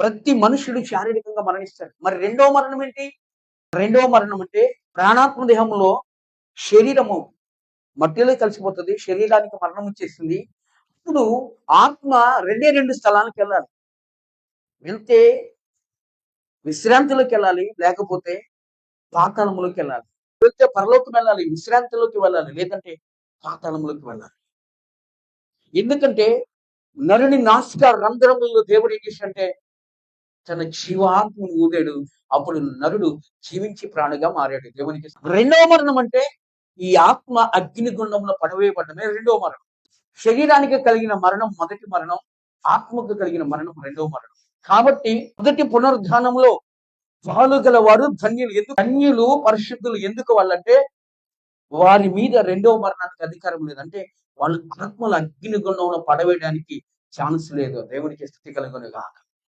ప్రతి మనుషుడు శారీరకంగా మరణిస్తాడు. మరి రెండో మరణం ఏంటి? రెండవ మరణం అంటే ప్రాణాత్మ దేహంలో శరీరము మట్టిలో కలిసిపోతుంది శరీరానికి మరణం వచ్చేసింది. అప్పుడు ఆత్మ రెండే రెండు స్థలానికి వెళ్ళాలి. వెళ్తే విశ్రాంతిలోకి వెళ్ళాలి లేకపోతే పాతాళంలోకి వెళ్ళాలి. వెళ్తే పరలోకి వెళ్ళాలి విశ్రాంతిలోకి వెళ్ళాలి లేదంటే పాతాళంలోకి వెళ్ళాలి. ఎందుకంటే నరుని నాసిక రంధ్రములలో దేవుడు ఏం అంటే తన జీవాత్మను ఊదాడు. అప్పుడు నరుడు జీవించి ప్రాణిగా మారాడు. దేవునికి రెండవ మరణం అంటే ఈ ఆత్మ అగ్నిగుండంలో పడవేయబడమే రెండవ మరణం. శరీరానికి కలిగిన మరణం మొదటి మరణం ఆత్మకు కలిగిన మరణం రెండవ మరణం. కాబట్టి మొదటి పునరుద్ధానంలో పాలు గల వారు ధన్యులు. ఎందుకు? ధన్యులు పరిశుద్ధులు ఎందుకు వాళ్ళంటే వారి మీద రెండవ మరణానికి అధికారం లేదంటే వాళ్ళు ఆత్మల అగ్నిగుండంలో పడవేయడానికి ఛాన్స్ లేదు. దేవునికి స్థితి కలుగును